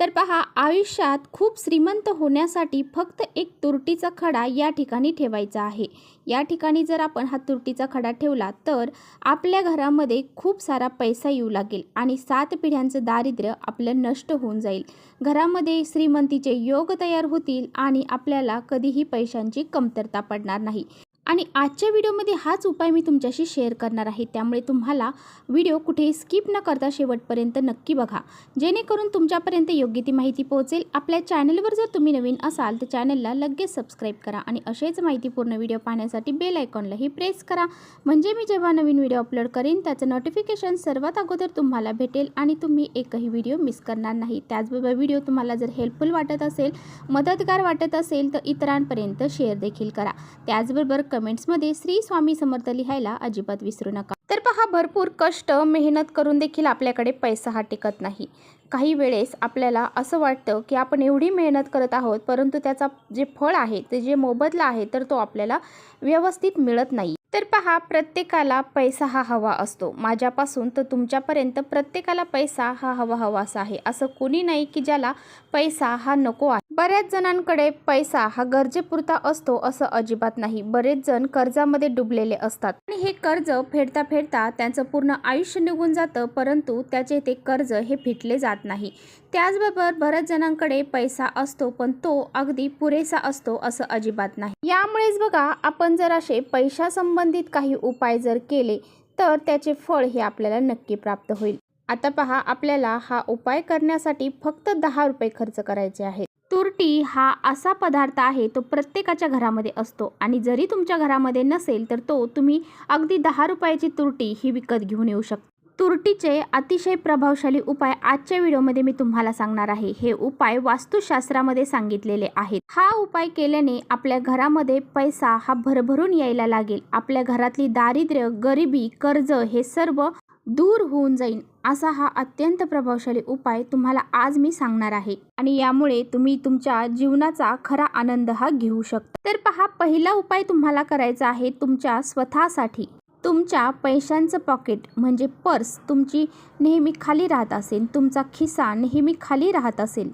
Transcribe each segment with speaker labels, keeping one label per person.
Speaker 1: तर पहा आयुष्यात खूप श्रीमंत होण्यासाठी फक्त एक तुरटीचा खडा या ठिकाणी ठेवायचा आहे. या ठिकाणी जर आपण हा तुरटीचा खडा ठेवला तर आपल्या घरामध्ये खूप सारा पैसा येऊ लागेल आणि सात पिढ्यांचं दारिद्र्य आपलं नष्ट होऊन जाईल. घरामध्ये श्रीमंतीचे योग तयार होतील आणि आपल्याला कधीही पैशांची कमतरता पडणार नाही. आणि आजच्या व्हिडिओमध्ये हाच उपाय मी तुमच्याशी शेअर करणार आहे. त्यामुळे तुम्हाला व्हिडिओ कुठेही स्किप न करता शेवटपर्यंत नक्की बघा. जेणेकरून तुमच्यापर्यंत योग्य ती माहिती पोहोचेल. आपल्या चॅनलवर जर तुम्ही नवीन असाल तर चॅनलला लगेच सबस्क्राईब करा आणि असेच माहितीपूर्ण व्हिडिओ पाहण्यासाठी बेल आयकॉनलाही प्रेस करा. म्हणजे मी जेव्हा नवीन व्हिडिओ अपलोड करेन त्याचं नोटिफिकेशन सर्वात अगोदर तुम्हाला भेटेल आणि तुम्ही एकही व्हिडिओ मिस करणार नाही. त्याचबरोबर व्हिडिओ तुम्हाला जर हेल्पफुल वाटत असेल मदतगार वाटत असेल तर इतरांपर्यंत शेअर देखील करा. त्याचबरोबर कमेंट्समध्ये श्री स्वामी समर्थ लिहायला अजिबात विसरू नका. तर पहा भरपूर कष्ट मेहनत करून देखील आपल्याकडे पैसा हा टिकत नाही. काही वेळेस आपल्याला असं वाटतं की आपण एवढी मेहनत करत आहोत परंतु त्याचा जे फळ आहे ते जे मोबदला आहे तर तो आपल्याला व्यवस्थित मिळत नाही. तर पहा प्रत्येकाला पैसा हा हवा असतो. माझ्यापासून तर तुमच्यापर्यंत प्रत्येकाला पैसा हा हवा हवासा आहे. असं कोणी नाही की ज्याला पैसा हा नको आहे. बऱ्याच जणांकडे पैसा हा गरजेपुरता असतो असं अजिबात नाही. बरेच जण कर्जामध्ये डुबलेले असतात. आणि हे कर्ज फेडता फेडता त्यांचं पूर्ण आयुष्य निघून जातं परंतु त्याचे ते कर्ज हे फिटले जात नाही. त्याचबरोबर बऱ्याच जणांकडे पैसा असतो पण तो अगदी पुरेसा असतो असं अजिबात नाही. यामुळेच बघा आपण जर असे पैशासंबंधित काही उपाय जर केले तर त्याचे फळ हे आपल्याला नक्की प्राप्त होईल. आता पहा आपल्याला हा उपाय करण्यासाठी फक्त दहा रुपये खर्च करायचे आहेत. तुरटी हा असा पदार्थ आहे तो प्रत्येकाच्या घरामध्ये असतो. आणि जरी तुमच्या घरामध्ये नसेल तर तो तुम्ही अगदी दहा रुपयाची तुरटी ही विकत घेऊन येऊ शकता. तुरटीचे अतिशय प्रभावशाली उपाय आजच्या व्हिडिओमध्ये मी तुम्हाला सांगणार आहे. हे उपाय वास्तुशास्त्रामध्ये सांगितलेले आहेत. हा उपाय केल्याने आपल्या घरामध्ये पैसा हा भरभरून यायला लागेल. आपल्या घरातली दारिद्र्य गरिबी कर्ज हे सर्व दूर होऊन जाईल असा हा अत्यंत प्रभावशाली उपाय तुम्हाला आज मी सांगणार आहे. आणि यामुळे तुम्ही तुमच्या जीवनाचा खरा आनंद हा घेऊ शकता. तर पहा पहिला उपाय तुम्हाला करायचा आहे तुमच्या स्वतःसाठी. तुमच्या पैशांचं पॉकेट म्हणजे पर्स तुमची नेहमी खाली राहत असेल तुमचा खिसा नेहमी खाली राहत असेल.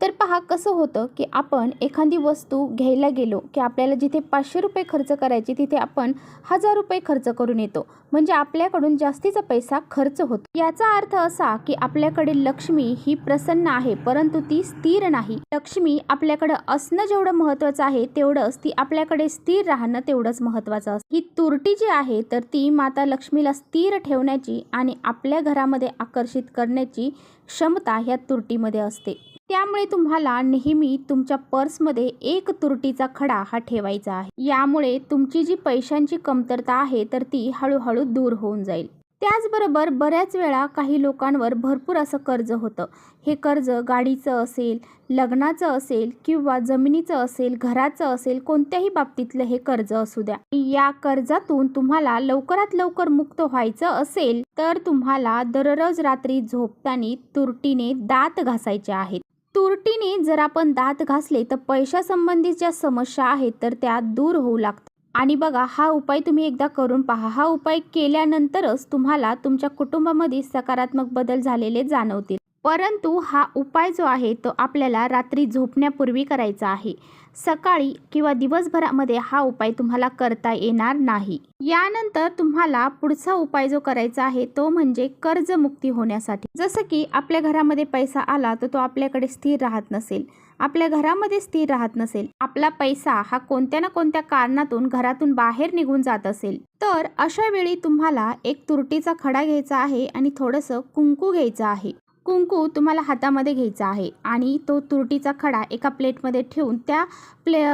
Speaker 1: तर पहा कसं होतं की आपण एखादी वस्तू घ्यायला गेलो की आपल्याला जिथे पाचशे रुपये खर्च करायचे तिथे आपण हजार रुपये खर्च करून येतो. म्हणजे आपल्याकडून जास्तीचा पैसा खर्च होतो. याचा अर्थ असा की आपल्याकडे लक्ष्मी ही प्रसन्न आहे परंतु ती स्थिर नाही. लक्ष्मी आपल्याकडे असणं जेवढं महत्त्वाचं आहे तेवढंच ती आपल्याकडे स्थिर राहणं तेवढंच महत्त्वाचं असतं. ही तुरटी जी आहे तर ती माता लक्ष्मीला स्थिर ठेवण्याची आणि आपल्या घरामध्ये आकर्षित करण्याची क्षमता ह्या तुरटीमध्ये असते. त्यामुळे तुम्हाला नेहमी तुमच्या पर्समध्ये एक तुरटीचा खडा हा ठेवायचा आहे. यामुळे तुमची जी पैशांची कमतरता आहे तर ती हळूहळू दूर होऊन जाईल. त्याचबरोबर बऱ्याच वेळा काही लोकांवर भरपूर असं कर्ज होतं. हे कर्ज गाडीचं असेल लग्नाचं असेल किंवा जमिनीचं असेल घराचं असेल कोणत्याही बाबतीतलं हे कर्ज असू द्या. या कर्जातून तुम्हाला लवकरात लवकर मुक्त व्हायचं असेल तर तुम्हाला दररोज रात्री झोपताना तुरटीने दात घासायचे आहेत. तुरटीने जर आपण दात घासले तर पैशासंबंधित ज्या समस्या आहेत तर त्या दूर होऊ लागतात. आणि बघा हा उपाय तुम्ही एकदा करून पहा. हा उपाय केल्यानंतरच तुम्हाला तुमच्या कुटुंबामध्ये सकारात्मक बदल झालेले जाणवतील. परंतु हा उपाय जो आहे तो आपल्याला रात्री झोपण्यापूर्वी करायचा आहे. सकाळी किंवा दिवसभरामध्ये हा उपाय तुम्हाला करता येणार नाही. यानंतर तुम्हाला पुढचा उपाय जो करायचा आहे तो म्हणजे कर्जमुक्ती होण्यासाठी. जसं की आपल्या घरामध्ये पैसा आला तर तो आपल्याकडे स्थिर राहत नसेल. आपल्या घरामध्ये स्थिर राहत नसेल. आपला पैसा हा कोणत्या ना कोणत्या कारणातून घरातून बाहेर निघून जात असेल. तर अशा वेळी तुम्हाला एक तुरटीचा खडा घ्यायचा आहे आणि थोडंसं कुंकू घ्यायचं आहे. कुंकू तुम्हाला हातामध्ये घ्यायचा आहे आणि तो तुरटीचा खडा एका प्लेटमध्ये ठेवून त्या प्ले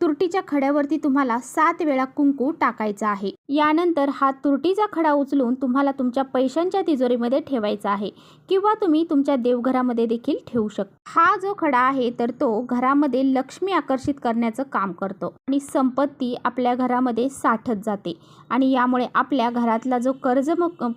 Speaker 1: तुरटीच्या खड्यावरती तुम्हाला सात वेळा कुंकू टाकायचा आहे. यानंतर हा तुरटीचा खडा उचलून तुम्हाला तुमच्या पैशांच्या तिजोरीमध्ये ठेवायचा आहे किंवा तुम्ही तुमच्या देवघरामध्ये देखील ठेवू शकता. हा जो खडा आहे तर तो घरामध्ये लक्ष्मी आकर्षित करण्याचं काम करतो आणि संपत्ती आपल्या घरामध्ये साठत जाते आणि यामुळे आपल्या घरातला जो कर्ज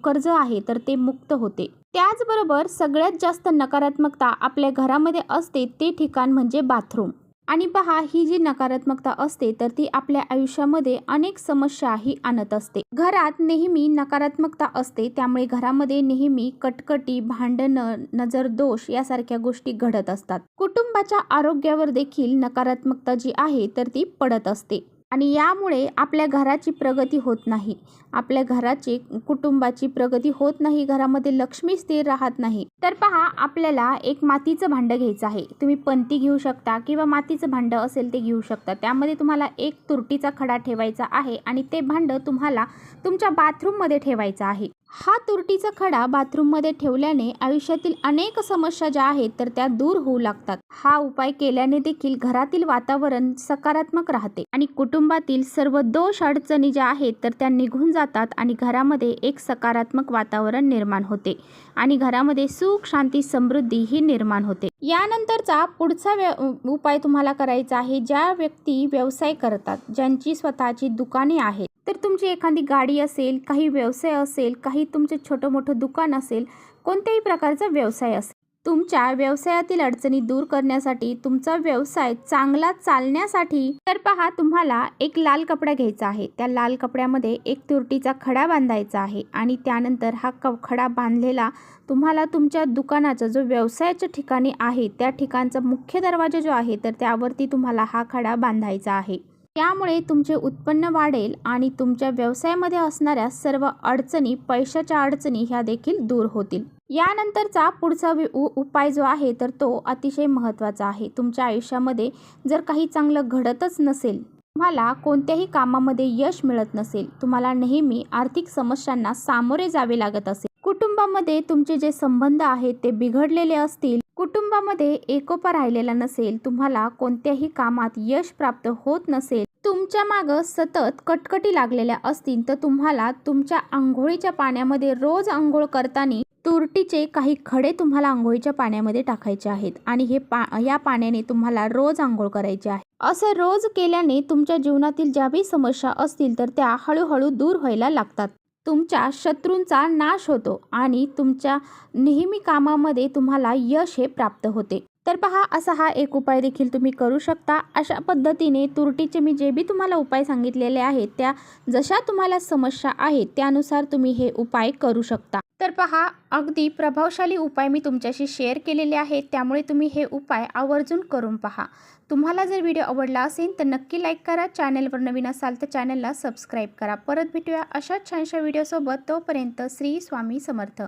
Speaker 1: कर्ज आहे तर ते मुक्त होते. त्याचबरोबर सगळ्यात जास्त नकारात्मकता आपल्या घरामध्ये असते ते ठिकाण म्हणजे बाथरूम. आणि पहा ही जी नकारात्मकता असते तर ती आपल्या आयुष्यामध्ये अनेक समस्याही आणत असते. घरात नेहमी नकारात्मकता असते त्यामुळे घरामध्ये नेहमी कटकटी भांडणं नजर दोष यासारख्या गोष्टी घडत असतात. कुटुंबाच्या आरोग्यावर देखील नकारात्मकता जी आहे तर ती पडत असते. आणि यामुळे आपल्या घराची प्रगती होत नाही. आपल्या घराची कुटुंबाची प्रगती होत नाही. घरामध्ये लक्ष्मी स्थिर राहत नाही. तर पहा आपल्याला एक मातीचं भांडं घ्यायचं आहे. तुम्ही पंती घेऊ शकता किंवा मातीचं भांडं असेल ते घेऊ शकता. त्यामध्ये तुम्हाला एक तुरटीचा खडा ठेवायचा आहे आणि ते भांडं तुम्हाला तुमच्या बाथरूममध्ये ठेवायचं आहे. हा तुरटीचा खडा बाथरूममध्ये ठेवल्याने आयुष्यातील अनेक समस्या ज्या आहेत तर त्या दूर होऊ लागतात. हा उपाय केल्याने देखील घरातील वातावरण सकारात्मक राहते आणि कुटुंबातील सर्व दोष अडचणी ज्या आहेत तर त्या निघून जातात आणि घरामध्ये एक सकारात्मक वातावरण निर्माण होते आणि घरामध्ये सुख शांती समृद्धी ही निर्माण होते. यानंतरचा पुढचा व्य उपाय तुम्हाला करायचा आहे ज्या व्यक्ती व्यवसाय करतात ज्यांची स्वतःची दुकाने आहेत. तर तुमची एखादी गाडी असेल काही व्यवसाय असेल काही तुमचे छोटं मोठं दुकान असेल कोणत्याही प्रकारचा व्यवसाय असेल तुमच्या व्यवसायातील अडचणी दूर करण्यासाठी तुमचा व्यवसाय चांगला चालण्यासाठी तर पहा तुम्हाला एक लाल कपडा घ्यायचा आहे. त्या लाल कपड्यामध्ये एक तुरटीचा खडा बांधायचा आहे आणि त्यानंतर हा क खडा बांधलेला तुम्हाला तुमच्या दुकानाचा जो व्यवसायाच्या ठिकाणी आहे त्या ठिकाणचा मुख्य दरवाजा जो आहे तर त्यावरती तुम्हाला हा खडा बांधायचा आहे. त्यामुळे तुमचे उत्पन्न वाढेल आणि तुमच्या व्यवसायामध्ये असणाऱ्या सर्व अडचणी पैशाच्या अडचणी ह्या देखील दूर होतील. यानंतरचा पुढचा उपाय जो आहे तर तो अतिशय महत्त्वाचा आहे. तुमच्या आयुष्यामध्ये जर काही चांगलं घडतच नसेल तुम्हाला कोणत्याही कामामध्ये यश मिळत नसेल तुम्हाला नेहमी आर्थिक समस्यांना सामोरे जावे लागत असेल. कुटुंबामध्ये तुमचे जे संबंध आहेत ते बिघडलेले असतील कुटुंबामध्ये एकोपा राहिलेला नसेल तुम्हाला कोणत्याही कामात यश प्राप्त होत नसेल तुमच्या मागं सतत कटकटी लागलेल्या असतील तर तुम्हाला तुमच्या आंघोळीच्या पाण्यामध्ये रोज आंघोळ करताना तुरटीचे काही खडे तुम्हाला आंघोळीच्या पाण्यामध्ये टाकायचे आहेत आणि हे पा या पाण्याने तुम्हाला रोज आंघोळ करायचे आहे. असं रोज केल्याने तुमच्या जीवनातील ज्याही समस्या असतील तर त्या हळूहळू दूर व्हायला लागतात. तुमच्या शत्रूंचा नाश होतो आणि तुमच्या नेहमी कामामध्ये तुम्हाला यश हे प्राप्त होते. तर पहा असा हा एक उपाय देखील तुम्ही करू शकता. अशा पद्धतीने तुरटीचे मी जे बी तुम्हाला उपाय सांगितलेले आहेत त्या जशा तुम्हाला समस्या आहेत त्यानुसार तुम्ही हे उपाय करू शकता. तर पहा अगदी प्रभावशाली उपाय मी तुमच्याशी शेअर केलेले आहेत त्यामुळे तुम्ही हे उपाय आवर्जून करून पहा. तुम्हाला जर व्हिडिओ आवडला असेल तर नक्की लाईक करा. चॅनलवर नवीन असाल तर चॅनलला सबस्क्राईब करा. परत भेटूया अशाच छानशा व्हिडिओसोबत तोपर्यंत श्री स्वामी समर्थ.